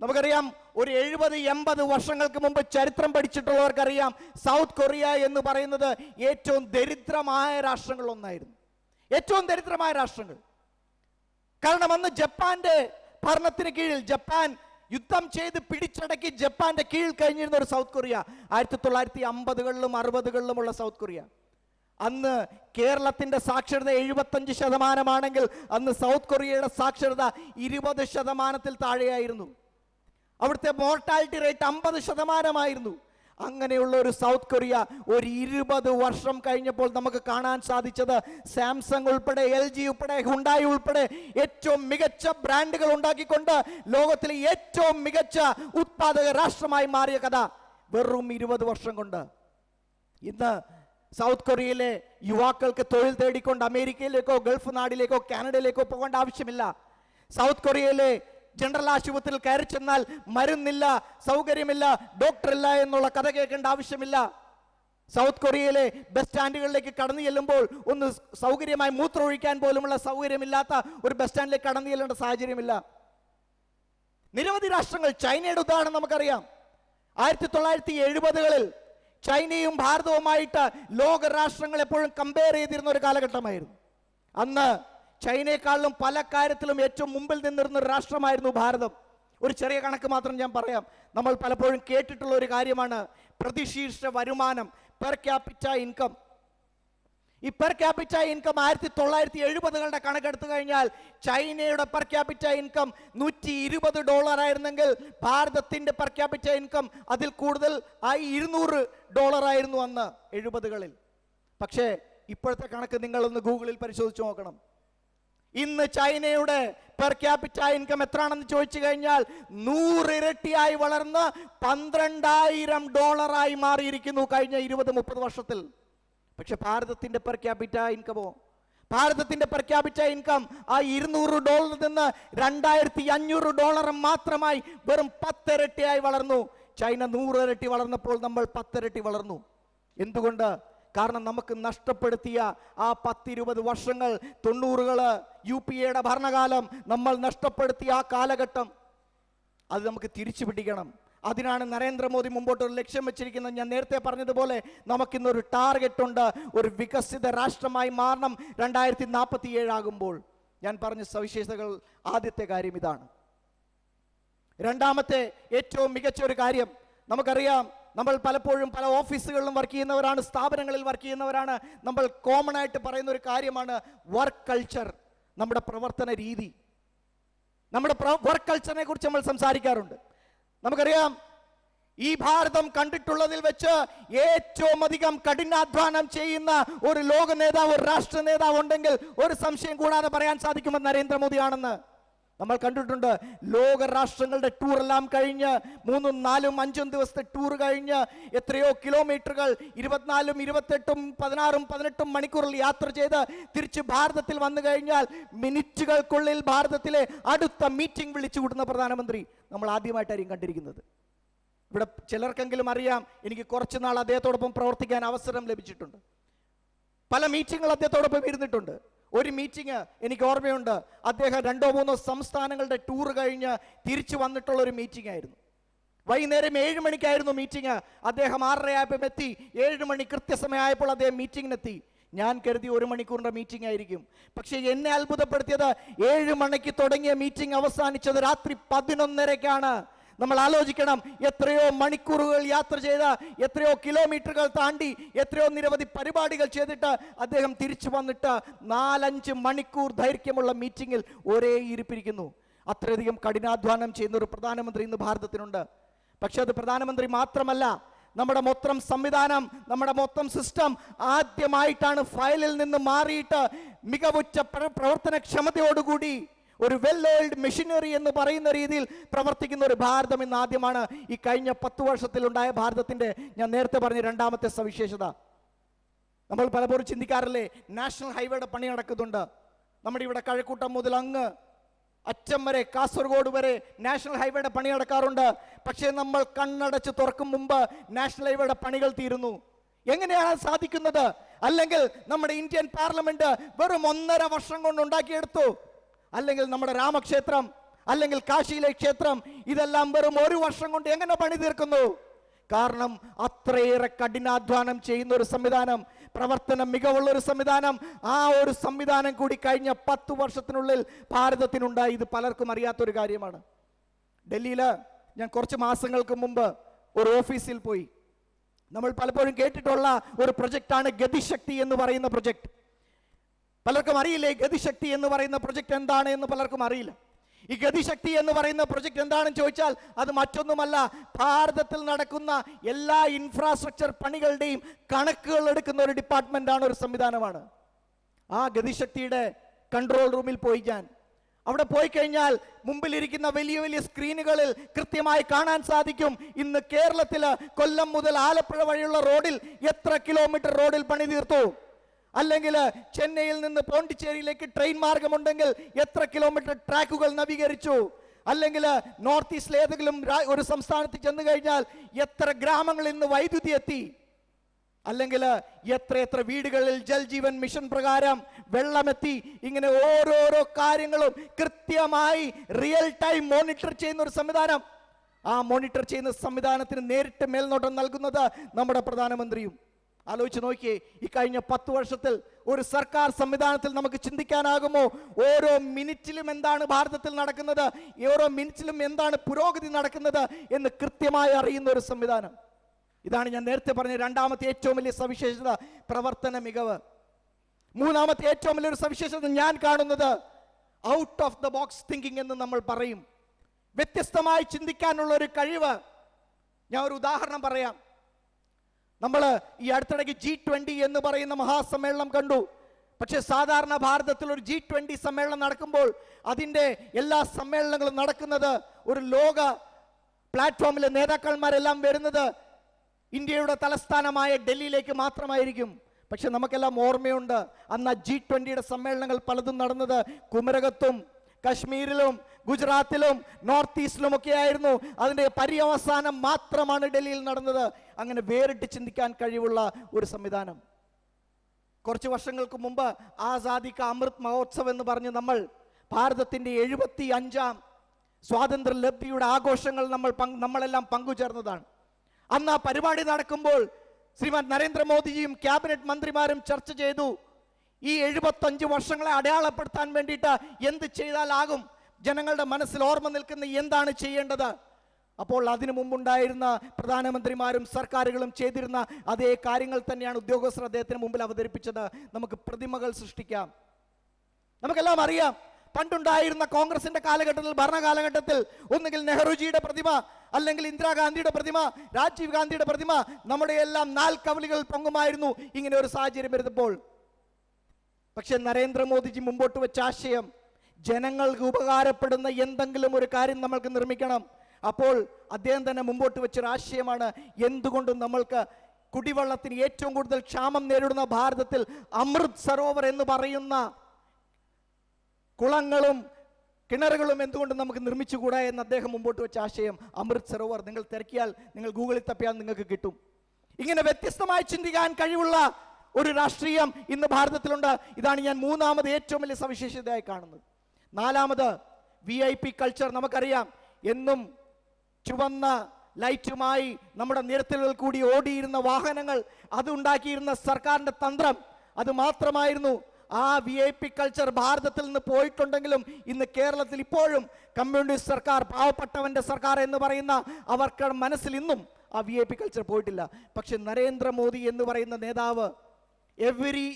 നമുക്കറിയാം ഒരു എഴുപത് എൺപത് വർഷങ്ങൾക്ക് മുമ്പ് ചരിത്രം പഠിച്ചിട്ടുള്ളവർക്കറിയാം സൗത്ത് കൊറിയ എന്ന് പറയുന്നത് ഏറ്റവും ദരിദ്രമായ രാഷ്ട്രങ്ങളൊന്നായിരുന്നു ഏറ്റവും ദരിദ്രമായ രാഷ്ട്രങ്ങൾ. കാരണം അന്ന് ജപ്പാന്റെ ഭരണത്തിന് കീഴിൽ ജപ്പാൻ യുദ്ധം ചെയ്ത് പിടിച്ചടക്കി ജപ്പാന്റെ കീഴിൽ കഴിഞ്ഞിരുന്ന ഒരു സൗത്ത് കൊറിയ ആയിരത്തി തൊള്ളായിരത്തി അമ്പതുകളിലും അറുപതുകളിലുമുള്ള സൗത്ത് കൊറിയ. അന്ന് കേരളത്തിന്റെ സാക്ഷരത എഴുപത്തഞ്ച് ശതമാനമാണെങ്കിൽ അന്ന് സൗത്ത് കൊറിയയുടെ സാക്ഷരത ഇരുപത് ശതമാനത്തിൽ താഴെയായിരുന്നു. അവിടുത്തെ മോർട്ടാലിറ്റി റേറ്റ് അമ്പത് ശതമാനമായിരുന്നു. അങ്ങനെയുള്ള ഒരു സൗത്ത് കൊറിയ ഒരു ഇരുപത് വർഷം കഴിഞ്ഞപ്പോൾ നമുക്ക് കാണാൻ സാധിച്ചത് സാംസങ് ഉൾപ്പെടെ എൽ ജി ഉൾപ്പെടെ ഹുണ്ടായി ഉൾപ്പെടെ ഏറ്റവും മികച്ച ബ്രാൻഡുകൾ ഉണ്ടാക്കിക്കൊണ്ട് ലോകത്തിലെ ഏറ്റവും മികച്ച ഉത്പാദക രാഷ്ട്രമായി മാറിയ കഥ വെറും ഇരുപത് വർഷം കൊണ്ട്. ഇന്ന് സൗത്ത് കൊറിയയിലെ യുവാക്കൾക്ക് തൊഴിൽ തേടിക്കൊണ്ട് അമേരിക്കയിലേക്കോ ഗൾഫ് നാടിലേക്കോ കാനഡയിലേക്കോ പോകേണ്ട ആവശ്യമില്ല. സൗത്ത് കൊറിയയിലെ ജനറൽ ആശുപത്രിയിൽ കയറി ചെന്നാൽ മരുന്നില്ല സൗകര്യമില്ല ഡോക്ടറില്ല എന്നുള്ള കഥ കേൾക്കേണ്ട ആവശ്യമില്ല. സൗത്ത് കൊറിയയിലെ ബസ് സ്റ്റാൻഡുകളിലേക്ക് കടന്നു ചെല്ലുമ്പോൾ ഒന്ന് സൗകര്യമായി മൂത്രമൊഴിക്കാൻ പോലുമുള്ള സൗകര്യമില്ലാത്ത ഒരു ബസ് സ്റ്റാൻഡിലേക്ക് കടന്നു ചെല്ലേണ്ട സാഹചര്യമില്ല. നിരവധി രാഷ്ട്രങ്ങൾ ചൈനയുടെ ഉദാഹരണം നമുക്കറിയാം. ആയിരത്തി തൊള്ളായിരത്തി എഴുപതുകളിൽ ചൈനയും ഭാരതവുമായിട്ട് ലോക രാഷ്ട്രങ്ങൾ എപ്പോഴും കമ്പയർ ചെയ്തിരുന്ന ഒരു കാലഘട്ടമായിരുന്നു. അന്ന് ചൈനയെക്കാളിലും പല കാര്യത്തിലും ഏറ്റവും മുമ്പിൽ നിന്നിരുന്ന രാഷ്ട്രമായിരുന്നു ഭാരതം. ഒരു ചെറിയ കണക്ക് മാത്രം ഞാൻ പറയാം. നമ്മൾ പലപ്പോഴും കേട്ടിട്ടുള്ള ഒരു കാര്യമാണ് പ്രതിശീർഷ വരുമാനം പെർ ക്യാപിറ്റ ഇൻകം ഈ പെർ ക്യാപിറ്റ ഇൻകം ആയിരത്തി തൊള്ളായിരത്തി എഴുപതുകളുടെ കണക്കെടുത്തു കഴിഞ്ഞാൽ ചൈനയുടെ പെർ ക്യാപിറ്റ ഇൻകം നൂറ്റി ഇരുപത് ഡോളർ ആയിരുന്നെങ്കിൽ ഭാരതത്തിന്റെ പെർ ക്യാപിറ്റ ഇൻകം അതിൽ കൂടുതൽ ആയി ഇരുന്നൂറ് ഡോളർ ആയിരുന്നു അന്ന് എഴുപതുകളിൽ. പക്ഷേ ഇപ്പോഴത്തെ കണക്ക് നിങ്ങളൊന്ന് ഗൂഗിളിൽ പരിശോധിച്ച് നോക്കണം. ഇന്ന് ചൈനയുടെ പെർ ക്യാപിറ്റ ഇൻകം എത്രയാണെന്ന് ചോദിച്ചു കഴിഞ്ഞാൽ നൂറിരട്ടിയായി വളർന്ന് പന്ത്രണ്ടായിരം ഡോളറായി മാറിയിരിക്കുന്നു കഴിഞ്ഞ ഇരുപത് മുപ്പത് വർഷത്തിൽ. പക്ഷെ ഭാരതത്തിന്റെ പെർ ക്യാപിറ്റ ഇൻകമോ? ഭാരതത്തിന്റെ പെർ ക്യാപിറ്റ ഇൻകം ആ ഇരുന്നൂറ് ഡോളറിൽ നിന്ന് രണ്ടായിരത്തി അഞ്ഞൂറ് ഡോളർ മാത്രമായി വെറും പത്തിരട്ടിയായി വളർന്നു. ചൈന നൂറിരട്ടി വളർന്നപ്പോൾ നമ്മൾ പത്തിരട്ടി വളർന്നു. എന്തുകൊണ്ട്? കാരണം നമുക്ക് നഷ്ടപ്പെടുത്തിയ ആ പത്തിരുപത് വർഷങ്ങൾ തൊണ്ണൂറുകൾ യു പി എയുടെ ഭരണകാലം നമ്മൾ നഷ്ടപ്പെടുത്തിയ ആ കാലഘട്ടം അത് നമുക്ക് തിരിച്ചു പിടിക്കണം. അതിനാണ് നരേന്ദ്രമോദി മുമ്പോട്ട് ഒരു ലക്ഷ്യം വെച്ചിരിക്കുന്നത്. ഞാൻ നേരത്തെ പറഞ്ഞതുപോലെ നമുക്കിന്നൊരു ടാർഗറ്റ് ഉണ്ട് ഒരു വികസിത രാഷ്ട്രമായി മാറണം രണ്ടായിരത്തി നാൽപ്പത്തി ഏഴാകുമ്പോൾ ഞാൻ പറഞ്ഞ സവിശേഷതകൾ ആദ്യത്തെ കാര്യം ഇതാണ്. രണ്ടാമത്തെ ഏറ്റവും മികച്ച ഒരു കാര്യം നമുക്കറിയാം നമ്മൾ പലപ്പോഴും പല ഓഫീസുകളിലും വർക്ക് ചെയ്യുന്നവരാണ് സ്ഥാപനങ്ങളിൽ വർക്ക് ചെയ്യുന്നവരാണ്. നമ്മൾ കോമൺ ആയിട്ട് പറയുന്ന ഒരു കാര്യമാണ് വർക്ക് കൾച്ചർ നമ്മുടെ പ്രവർത്തന രീതി. നമ്മുടെ വർക്ക് കൾച്ചറിനെ കുറിച്ച് നമ്മൾ സംസാരിക്കാറുണ്ട്. നമുക്കറിയാം ഈ ഭാരതം കണ്ടിട്ടുള്ളതിൽ വെച്ച് ഏറ്റവും അധികം കഠിനാധ്വാനം ചെയ്യുന്ന ഒരു ലോക നേതാവ് ഒരു രാഷ്ട്ര നേതാവ് ഉണ്ടെങ്കിൽ ഒരു സംശയം കൂടാതെ പറയാൻ സാധിക്കുമെന്ന് നരേന്ദ്രമോദിയാണെന്ന്. നമ്മൾ കണ്ടിട്ടുണ്ട് ലോകരാഷ്ട്രങ്ങളുടെ ടൂർ എല്ലാം കഴിഞ്ഞ് മൂന്നും നാലും അഞ്ചും ദിവസത്തെ ടൂർ കഴിഞ്ഞ് എത്രയോ കിലോമീറ്ററുകൾ ഇരുപത്തിനാലും ഇരുപത്തെട്ടും പതിനാറും പതിനെട്ടും മണിക്കൂറിൽ യാത്ര ചെയ്ത് തിരിച്ച് ഭാരതത്തിൽ വന്നു കഴിഞ്ഞാൽ മിനിറ്റുകൾക്കുള്ളിൽ ഭാരതത്തിലെ അടുത്ത മീറ്റിംഗ് വിളിച്ചു കൂടുന്ന പ്രധാനമന്ത്രി നമ്മൾ ആദ്യമായിട്ടായിരിക്കും കണ്ടിരിക്കുന്നത്. ഇവിടെ ചിലർക്കെങ്കിലും അറിയാം എനിക്ക് കുറച്ച് നാൾ അദ്ദേഹത്തോടൊപ്പം പ്രവർത്തിക്കാൻ അവസരം ലഭിച്ചിട്ടുണ്ട്. പല മീറ്റിങ്ങുകൾ അദ്ദേഹത്തോടൊപ്പം ഇരുന്നിട്ടുണ്ട്. ഒരു മീറ്റിംഗ് എനിക്ക് ഓർമ്മയുണ്ട്. അദ്ദേഹം രണ്ടോ മൂന്നോ സംസ്ഥാനങ്ങളുടെ ടൂർ കഴിഞ്ഞ് തിരിച്ചു വന്നിട്ടുള്ള ഒരു മീറ്റിംഗ് ആയിരുന്നു. വൈകുന്നേരം ഏഴ് മണിക്കായിരുന്നു മീറ്റിംഗ് അദ്ദേഹം ആറരയായപ്പം എത്തി. ഏഴ് മണി കൃത്യസമയമായപ്പോൾ അദ്ദേഹം മീറ്റിങ്ങിനെത്തി ഞാൻ കരുതി ഒരു മണിക്കൂറിന്റെ മീറ്റിംഗ് ആയിരിക്കും. പക്ഷേ എന്നെ അത്ഭുതപ്പെടുത്തിയത് ഏഴ് മണിക്ക് തുടങ്ങിയ മീറ്റിംഗ് അവസാനിച്ചത് രാത്രി പതിനൊന്നരക്കാണ് നമ്മൾ ആലോചിക്കണം എത്രയോ മണിക്കൂറുകൾ യാത്ര ചെയ്ത എത്രയോ കിലോമീറ്ററുകൾ താണ്ടി എത്രയോ നിരവധി പരിപാടികൾ ചെയ്തിട്ട് അദ്ദേഹം തിരിച്ചു വന്നിട്ട് നാലഞ്ച് മണിക്കൂർ ദൈർഘ്യമുള്ള മീറ്റിംഗിൽ ഒരേ ഇരിപ്പിരിക്കുന്നു. അത്രയധികം കഠിനാധ്വാനം ചെയ്യുന്ന ഒരു പ്രധാനമന്ത്രി ഇന്ന് ഭാരതത്തിനുണ്ട്. പക്ഷേ അത് പ്രധാനമന്ത്രി മാത്രമല്ല നമ്മുടെ മൊത്തം സംവിധാനം നമ്മുടെ മൊത്തം സിസ്റ്റം ആദ്യമായിട്ടാണ് ഫയലിൽ നിന്ന് മാറിയിട്ട് മികവുറ്റ പ്ര- പ്രവർത്തനക്ഷമതയോടുകൂടി ഒരു വെൽ ഓയിൽഡ് മെഷീനറി എന്ന് പറയുന്ന രീതിയിൽ പ്രവർത്തിക്കുന്ന ഒരു ഭാരതം ഇന്ന് ആദ്യമാണ്. ഈ കഴിഞ്ഞ പത്ത് വർഷത്തിലുണ്ടായ ഭാരതത്തിന്റെ ഞാൻ നേരത്തെ പറഞ്ഞ രണ്ടാമത്തെ സവിശേഷത. നമ്മൾ പലപ്പോഴും ചിന്തിക്കാറില്ലേ നാഷണൽ ഹൈവേയുടെ പണി നടക്കുന്നുണ്ട്. നമ്മുടെ ഇവിടെ കഴക്കൂട്ടം മുതൽ അങ്ങ് അറ്റം വരെ കാസർഗോഡ് വരെ നാഷണൽ ഹൈവേയുടെ പണി നടക്കാറുണ്ട്. പക്ഷേ നമ്മൾ കണ്ണടച്ച് തുറക്കും മുമ്പ് നാഷണൽ ഹൈവേയുടെ പണികൾ തീരുന്നു. എങ്ങനെയാണ് സാധിക്കുന്നത്? അല്ലെങ്കിൽ നമ്മുടെ ഇന്ത്യൻ പാർലമെന്റ് വെറും ഒന്നര വർഷം കൊണ്ട് ഉണ്ടാക്കിയെടുത്തു. അല്ലെങ്കിൽ നമ്മുടെ രാമക്ഷേത്രം അല്ലെങ്കിൽ കാശിയിലെ ക്ഷേത്രം ഇതെല്ലാം വെറും ഒരു വർഷം കൊണ്ട് എങ്ങനെ പണി തീർക്കുന്നു? കാരണം അത്രയേറെ കഠിനാധ്വാനം ചെയ്യുന്ന ഒരു സംവിധാനം പ്രവർത്തനം മികവുള്ള ഒരു സംവിധാനം ആ ഒരു സംവിധാനം കൂടി കഴിഞ്ഞ പത്ത് വർഷത്തിനുള്ളിൽ ഭാരതത്തിനുണ്ടായി. ഇത് പലർക്കും അറിയാത്തൊരു കാര്യമാണ്. ഡൽഹിയിൽ ഞാൻ കുറച്ച് മാസങ്ങൾക്ക് മുമ്പ് ഒരു ഓഫീസിൽ പോയി. നമ്മൾ പലപ്പോഴും കേട്ടിട്ടുള്ള ഒരു പ്രൊജക്റ്റാണ് ഗതിശക്തി എന്ന് പറയുന്ന പ്രൊജക്ട് പലർക്കും അറിയില്ലേ ഗതിശക്തി എന്ന് പറയുന്ന പ്രൊജക്ട് എന്താണ് എന്ന് പലർക്കും അറിയില്ല. ഈ ഗതിശക്തി എന്ന് പറയുന്ന പ്രൊജക്ട് എന്താണെന്ന് ചോദിച്ചാൽ അത് മറ്റൊന്നുമല്ല. ഭാരതത്തിൽ നടക്കുന്ന എല്ലാ ഇൻഫ്രാസ്ട്രക്ചർ പണികളുടെയും കണക്കുകൾ എടുക്കുന്ന ഒരു ഡിപ്പാർട്ട്മെന്റ് ആണ് ഒരു സംവിധാനമാണ്. ആ ഗതിശക്തിയുടെ കൺട്രോൾ റൂമിൽ പോയി ഞാൻ. അവിടെ പോയി കഴിഞ്ഞാൽ മുമ്പിലിരിക്കുന്ന വലിയ വലിയ സ്ക്രീനുകളിൽ കൃത്യമായി കാണാൻ സാധിക്കും. ഇന്ന് കേരളത്തിൽ കൊല്ലം മുതൽ ആലപ്പുഴ വഴിയുള്ള റോഡിൽ എത്ര കിലോമീറ്റർ റോഡിൽ പണി തീർത്തു? അല്ലെങ്കിൽ ചെന്നൈയിൽ നിന്ന് പോണ്ടിച്ചേരിയിലേക്ക് ട്രെയിൻ മാർഗമുണ്ടെങ്കിൽ എത്ര കിലോമീറ്റർ ട്രാക്കുകൾ നവീകരിച്ചു? അല്ലെങ്കിൽ നോർത്ത് ഈസ്റ്റിൽ ഏതെങ്കിലും ഒരു സംസ്ഥാനത്ത് ചെന്ന് കഴിഞ്ഞാൽ എത്ര ഗ്രാമങ്ങളിൽ നിന്ന് വൈദ്യുതി എത്തി? അല്ലെങ്കിൽ എത്ര എത്ര വീടുകളിൽ ജൽജീവൻ മിഷൻ പ്രകാരം വെള്ളമെത്തി? ഇങ്ങനെ ഓരോരോ കാര്യങ്ങളും കൃത്യമായി റിയൽ ടൈം മോണിറ്റർ ചെയ്യുന്ന ഒരു സംവിധാനം. ആ മോണിറ്റർ ചെയ്യുന്ന സംവിധാനത്തിന് നേരിട്ട് മേൽനോട്ടം നൽകുന്നത് നമ്മുടെ പ്രധാനമന്ത്രിയും. ആലോചിച്ച് നോക്കിയേ ഈ കഴിഞ്ഞ പത്ത് വർഷത്തിൽ ഒരു സർക്കാർ സംവിധാനത്തിൽ നമുക്ക് ചിന്തിക്കാനാകുമോ? ഓരോ മിനിറ്റിലും എന്താണ് ഭാരതത്തിൽ നടക്കുന്നത്? ഓരോ മിനിറ്റിലും എന്താണ് പുരോഗതി നടക്കുന്നത് എന്ന് കൃത്യമായി അറിയുന്ന ഒരു സംവിധാനം. ഇതാണ് ഞാൻ നേരത്തെ പറഞ്ഞ രണ്ടാമത്തെ ഏറ്റവും വലിയ സവിശേഷത പ്രവർത്തന മികവ്. മൂന്നാമത്തെ ഏറ്റവും വലിയൊരു സവിശേഷത ഞാൻ കാണുന്നത് out of the box thinking എന്ന് നമ്മൾ പറയും. വ്യത്യസ്തമായി ചിന്തിക്കാനുള്ള ഒരു കഴിവ്. ഞാൻ ഒരു ഉദാഹരണം പറയാം. നമ്മൾ ഈ അടുത്തിടയ്ക്ക് ജി ട്വന്റി എന്ന് പറയുന്ന മഹാസമ്മേളനം കണ്ടു. പക്ഷേ സാധാരണ ഭാരതത്തിൽ ഒരു ജി ട്വന്റി സമ്മേളനം നടക്കുമ്പോൾ അതിന്റെ എല്ലാ സമ്മേളനങ്ങളും നടക്കുന്നത് ഒരു ലോക പ്ലാറ്റ്ഫോമിലെ നേതാക്കന്മാരെല്ലാം വരുന്നത് ഇന്ത്യയുടെ തലസ്ഥാനമായ ഡൽഹിയിലേക്ക് മാത്രമായിരിക്കും. പക്ഷെ നമുക്കെല്ലാം ഓർമ്മയുണ്ട് അന്ന് ജി ട്വന്റിയുടെ സമ്മേളനങ്ങൾ പലതും നടന്നത് കുമരകത്തും കശ്മീരിലും ഗുജറാത്തിലും നോർത്ത് ഈസ്റ്റിലും ഒക്കെ ആയിരുന്നു. അതിന്റെ പര്യവസാനം മാത്രമാണ് ഡൽഹിയിൽ നടന്നത്. അങ്ങനെ വേറിട്ട് ചിന്തിക്കാൻ കഴിവുള്ള ഒരു സംവിധാനം. കുറച്ച് വർഷങ്ങൾക്ക് മുമ്പ് ആസാദി കാ അമൃത് മഹോത്സവ് എന്ന് പറഞ്ഞ് നമ്മൾ ഭാരതത്തിന്റെ എഴുപത്തി അഞ്ചാം സ്വാതന്ത്ര്യ ലബ്ധിയുടെ ആഘോഷങ്ങൾ നമ്മൾ നമ്മളെല്ലാം പങ്കുചേർന്നതാണ്. അന്ന് ആ പരിപാടി നടക്കുമ്പോൾ ശ്രീമാൻ നരേന്ദ്രമോദിജിയും ക്യാബിനറ്റ് മന്ത്രിമാരും ചർച്ച ചെയ്തു. ഈ എഴുപത്തഞ്ച് വർഷങ്ങളെ അടയാളപ്പെടുത്താൻ വേണ്ടിയിട്ട് എന്ത് ചെയ്താലാകും? ജനങ്ങളുടെ മനസ്സിൽ ഓർമ്മ നിൽക്കുന്ന എന്താണ് ചെയ്യേണ്ടത്? അപ്പോൾ അതിനു മുമ്പുണ്ടായിരുന്ന പ്രധാനമന്ത്രിമാരും സർക്കാരുകളും ചെയ്തിരുന്ന അതേ കാര്യങ്ങൾ തന്നെയാണ് ഉദ്യോഗസ്ഥർ അദ്ദേഹത്തിന് മുമ്പിൽ അവതരിപ്പിച്ചത്. നമുക്ക് പ്രതിമകൾ സൃഷ്ടിക്കാം. നമുക്കെല്ലാം അറിയാം പണ്ടുണ്ടായിരുന്ന കോൺഗ്രസിന്റെ കാലഘട്ടത്തിൽ ഭരണകാലഘട്ടത്തിൽ ഒന്നുകിൽ നെഹ്റുജിയുടെ പ്രതിമ അല്ലെങ്കിൽ ഇന്ദിരാഗാന്ധിയുടെ പ്രതിമ രാജീവ് ഗാന്ധിയുടെ പ്രതിമ നമ്മുടെ എല്ലാം നാൽക്കവലികൾ പൊങ്ങുമായിരുന്നു ഇങ്ങനെ ഒരു സാഹചര്യം വരുന്നപ്പോൾ പക്ഷെ നരേന്ദ്രമോദിജി മുമ്പോട്ട് വെച്ച ആശയം ജനങ്ങൾക്ക് ഉപകാരപ്പെടുന്ന എന്തെങ്കിലും ഒരു കാര്യം നമ്മൾക്ക് നിർമ്മിക്കണം. അപ്പോൾ അദ്ദേഹം തന്നെ മുമ്പോട്ട് വെച്ചൊരു ആശയമാണ് എന്തുകൊണ്ടും നമ്മൾക്ക് കുടിവെള്ളത്തിന് ഏറ്റവും കൂടുതൽ ക്ഷാമം നേരിടുന്ന ഭാരതത്തിൽ അമൃത് സരോവർ എന്ന് പറയുന്ന കുളങ്ങളും കിണറുകളും എന്തുകൊണ്ട് നമുക്ക് നിർമ്മിച്ചുകൂടാ എന്ന് അദ്ദേഹം മുമ്പോട്ട് വെച്ച ആശയം അമൃത് സരോവർ. നിങ്ങൾ തിരക്കിയാൽ നിങ്ങൾ ഗൂഗിളിൽ തപ്പിയാൽ നിങ്ങൾക്ക് കിട്ടും. ഇങ്ങനെ വ്യത്യസ്തമായി ചിന്തിക്കാൻ കഴിവുള്ള ഒരു രാഷ്ട്രീയം ഇന്ന് ഭാരതത്തിലുണ്ട്. ഇതാണ് ഞാൻ മൂന്നാമത് ഏറ്റവും വലിയ സവിശേഷതയായി കാണുന്നത്. നാലാമത് വി ഐ പി കൾച്ചർ നമുക്കറിയാം. എന്നും ചുവന്ന ലൈറ്റുമായി നമ്മുടെ നിരത്തുകളിൽ കൂടി ഓടിയിരുന്ന വാഹനങ്ങൾ അതുണ്ടാക്കിയിരുന്ന സർക്കാരിന്റെ തന്ത്രം അത് മാത്രമായിരുന്നു. ആ വി ഐ പി കൾച്ചർ ഭാരതത്തിൽ നിന്ന് പോയിട്ടുണ്ടെങ്കിലും ഇന്ന് കേരളത്തിൽ ഇപ്പോഴും കമ്മ്യൂണിസ്റ്റ് സർക്കാർ പാവപ്പെട്ടവന്റെ സർക്കാർ എന്ന് പറയുന്ന അവർക്ക് മനസ്സിൽ ഇന്നും ആ വി ഐ പി കൾച്ചർ പോയിട്ടില്ല. പക്ഷെ നരേന്ദ്രമോദി എന്ന് പറയുന്ന നേതാവ് every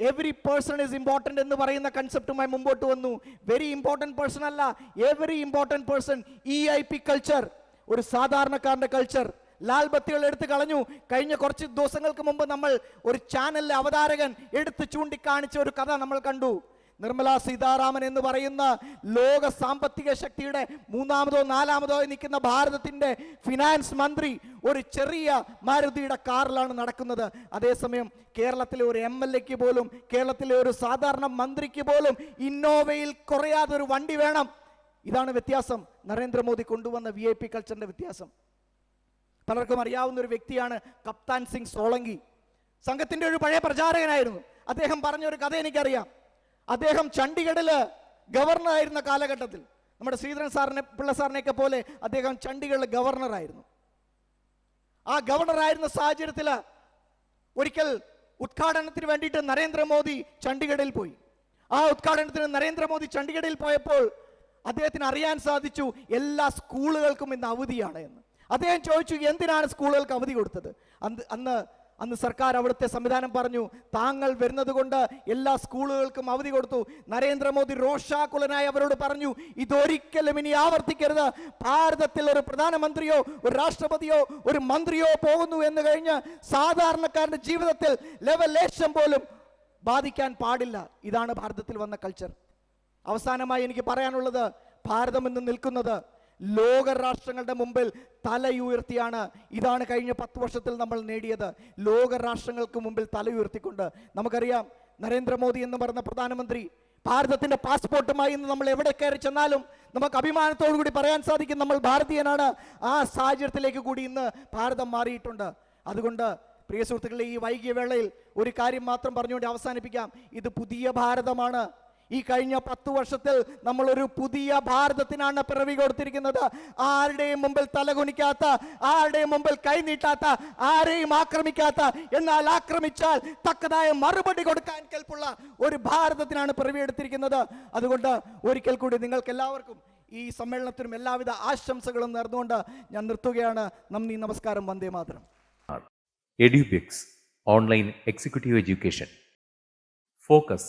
every person is important എന്ന് പറയുന്ന കൺസെപ്റ്റുമായി മുമ്പോട്ട് വന്നു. വെരി ഇമ്പോർട്ടന്റ് പേഴ്സൺ അല്ല. Every important person E I P culture ഒരു സാധാരണക്കാരന്റെ കൾച്ചർ ലാൽ ബത്തികൾ എടുത്തു കളഞ്ഞു. കഴിഞ്ഞ കുറച്ച് ദിവസങ്ങൾക്ക് മുമ്പ് നമ്മൾ ഒരു ചാനലിലെ അവതാരകൻ എടുത്ത് ചൂണ്ടിക്കാണിച്ച ഒരു കഥ നമ്മൾ കണ്ടു. നിർമ്മല സീതാരാമൻ എന്ന് പറയുന്ന ലോക സാമ്പത്തിക ശക്തിയുടെ മൂന്നാമതോ നാലാമതോ നിൽക്കുന്ന ഭാരതത്തിന്റെ ഫിനാൻസ് മന്ത്രി ഒരു ചെറിയ മാരുതിയുടെ കാറിലാണ് നടക്കുന്നത്. അതേസമയം കേരളത്തിലെ ഒരു എം എൽ എക്ക് പോലും കേരളത്തിലെ ഒരു സാധാരണ മന്ത്രിക്ക് പോലും ഇന്നോവയിൽ കുറയാതെ ഒരു വണ്ടി വേണം. ഇതാണ് വ്യത്യാസം. നരേന്ദ്രമോദി കൊണ്ടുവന്ന വി ഐ പി കൾച്ചറിന്റെ വ്യത്യാസം. പലർക്കും അറിയാവുന്ന ഒരു വ്യക്തിയാണ് കപ്താൻ സിംഗ് സോളങ്കി. സംഘത്തിന്റെ ഒരു പഴയ പ്രചാരകനായിരുന്നു. അദ്ദേഹം പറഞ്ഞ ഒരു കഥ എനിക്കറിയാം. അദ്ദേഹം ചണ്ഡീഗഡിൽ ഗവർണർ ആയിരുന്ന കാലഘട്ടത്തിൽ നമ്മുടെ ശ്രീധരൻ സാറിനെ പിള്ള സാറിനെയൊക്കെ പോലെ അദ്ദേഹം ചണ്ഡീഗഡിലെ ഗവർണറായിരുന്നു ആ ഗവർണർ ആയിരുന്ന സാഹചര്യത്തിൽ ഒരിക്കൽ ഉദ്ഘാടനത്തിന് വേണ്ടിയിട്ട് നരേന്ദ്രമോദി ചണ്ഡീഗഡിൽ പോയി. ആ ഉദ്ഘാടനത്തിന് നരേന്ദ്രമോദി ചണ്ഡീഗഡിൽ പോയപ്പോൾ അദ്ദേഹത്തിന് അറിയാൻ സാധിച്ചു എല്ലാ സ്കൂളുകൾക്കും ഇന്ന് അവധിയാണ് എന്ന്. അദ്ദേഹം ചോദിച്ചു എന്തിനാണ് സ്കൂളുകൾക്ക് അവധി കൊടുത്തത്? അന്ന് അന്ന് അന്ന് സർക്കാർ അവിടുത്തെ സംവിധാനം പറഞ്ഞു. താങ്കൾ വരുന്നത് കൊണ്ട് എല്ലാ സ്കൂളുകൾക്കും അവധി കൊടുത്തു. നരേന്ദ്രമോദി രോഷാകുലനായി അവരോട് പറഞ്ഞു ഇതൊരിക്കലും ഇനി ആവർത്തിക്കരുത്. ഭാരതത്തിൽ ഒരു പ്രധാനമന്ത്രിയോ ഒരു രാഷ്ട്രപതിയോ ഒരു മന്ത്രിയോ പോകുന്നു എന്ന് കഴിഞ്ഞ് സാധാരണക്കാരന്റെ ജീവിതത്തിൽ ലവലേശം പോലും ബാധിക്കാൻ പാടില്ല. ഇതാണ് ഭാരതത്തിൽ വന്ന കൾച്ചർ അവസാനമായി എനിക്ക് പറയാനുള്ളത് ഭാരതം ഇന്ന് നിൽക്കുന്നത് ലോക രാഷ്ട്രങ്ങളുടെ മുമ്പിൽ തലയുയർത്തിയാണ്. ഇതാണ് കഴിഞ്ഞ പത്ത് വർഷത്തിൽ നമ്മൾ നേടിയത്. ലോക രാഷ്ട്രങ്ങൾക്ക് മുമ്പിൽ തലയുയർത്തിക്കൊണ്ട്. നമുക്കറിയാം നരേന്ദ്രമോദി എന്ന് പറഞ്ഞ പ്രധാനമന്ത്രി ഭാരതത്തിന്റെ പാസ്പോർട്ടുമായി ഇന്ന് നമ്മൾ എവിടെ കയറി ചെന്നാലും നമുക്ക് അഭിമാനത്തോടു കൂടി പറയാൻ സാധിക്കും നമ്മൾ ഭാരതീയനാണ്. ആ സാഹചര്യത്തിലേക്ക് കൂടി ഇന്ന് ഭാരതം മാറിയിട്ടുണ്ട്. അതുകൊണ്ട് പ്രിയ സുഹൃത്തുക്കളെ ഈ വൈകിയ വേളയിൽ ഒരു കാര്യം മാത്രം പറഞ്ഞുകൊണ്ട് അവസാനിപ്പിക്കാം. ഇത് പുതിയ ഭാരതമാണ്. ഈ കഴിഞ്ഞ പത്തു വർഷത്തിൽ നമ്മൾ ഒരു പുതിയ ഭാരതത്തിനാണ് പിറവി കൊടുത്തിരിക്കുന്നത്. ആരുടെയും മുമ്പിൽ തലകുനിക്കാത്ത ആരുടെയും മുമ്പിൽ കൈനീട്ടാത്ത ആരെയും ആക്രമിക്കാത്ത എന്നാൽ ആക്രമിച്ചാൽ തക്കതായ മറുപടി കൊടുക്കാൻ കേൾപ്പുള്ള ഒരു ഭാരതത്തിനാണ് പിറവി എടുത്തിരിക്കുന്നത്. അതുകൊണ്ട് ഒരിക്കൽ കൂടി നിങ്ങൾക്ക് എല്ലാവർക്കും ഈ സമ്മേളനത്തിനും എല്ലാവിധ ആശംസകളും നേർന്നുകൊണ്ട് ഞാൻ നിർത്തുകയാണ്. നന്ദി നമസ്കാരം Vande Mataram. Edubix online executive education. Focus